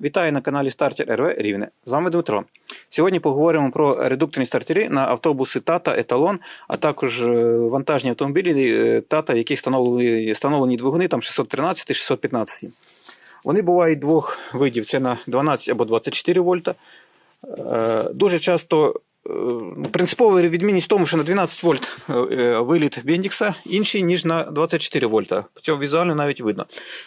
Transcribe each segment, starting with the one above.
Вітаю на каналі Стартер РВ Рівне. З вами Дмитро. Сьогодні поговоримо про редукторні стартери на автобуси Тата, Еталон, а також е, вантажні автомобілі е, Тата, в яких встановлені, встановлені двигуни там 613 615. Вони бувають двох видів: це на 12 або 24 вольта. Е, Дуже часто принципова відмінність в тому, що на 12 вольт е, е, виліт Бендікса інший, ніж на 24 вольта. Цього візуально навіть видно.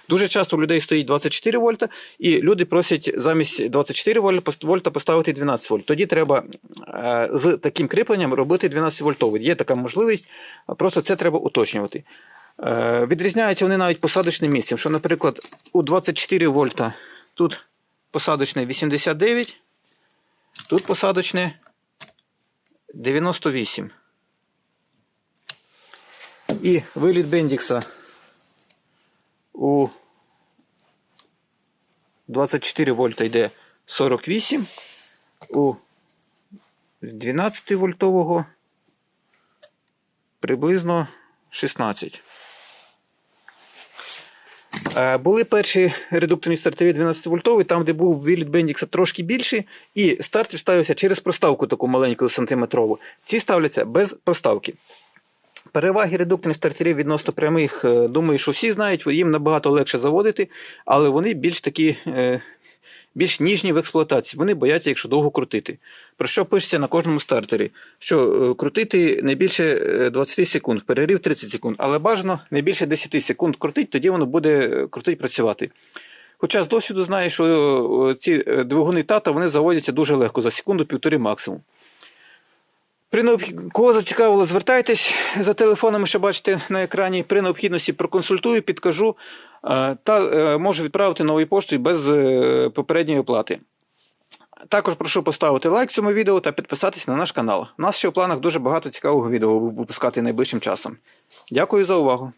Дуже часто у людей стоїть 24 вольта, і люди просять замість 24 вольта поставити 12 вольт. Тоді треба е, з таким кріпленням робити 12 вольтовий. Є така можливість, просто це треба уточнювати. Е, Відрізняються вони навіть посадочним місцем. Що, наприклад, у 24 вольта тут посадочне 89, тут посадочне 98. І виліт Бендікса у 24 вольта йде 48, у 12 вольтового приблизно 16. Е, Були перші редукторні стартові 12 вольтові, там, де був виліт Бендікса трошки більший, і стартер ставився через проставку таку маленьку сантиметрову. Ці ставляться без проставки. Переваги редукторних стартерів відносно прямих, е, думаю, що всі знають, їм набагато легше заводити, але вони більш такі. Е, Більш ніжні в експлуатації, вони бояться, якщо довго крутити. Про що пишеться на кожному стартері? Що е, крутити не більше е, 20 секунд, перерив 30 секунд, але бажано не більше 10 секунд крутить, тоді воно буде е, крутить працювати. Хоча з досвіду знаю, що е, ці е, двигуни тата вони заводяться дуже легко, за секунду-півтори максимум. При необх- Кого зацікавило, звертайтесь за телефонами, що бачите на екрані. При необхідності проконсультую, підкажу е, та е, можу відправити новою поштою без е, попередньої оплати. Також прошу поставити лайк цьому відео та підписатись на наш канал. У нас ще в планах дуже багато цікавого відео випускати найближчим часом. Дякую за увагу!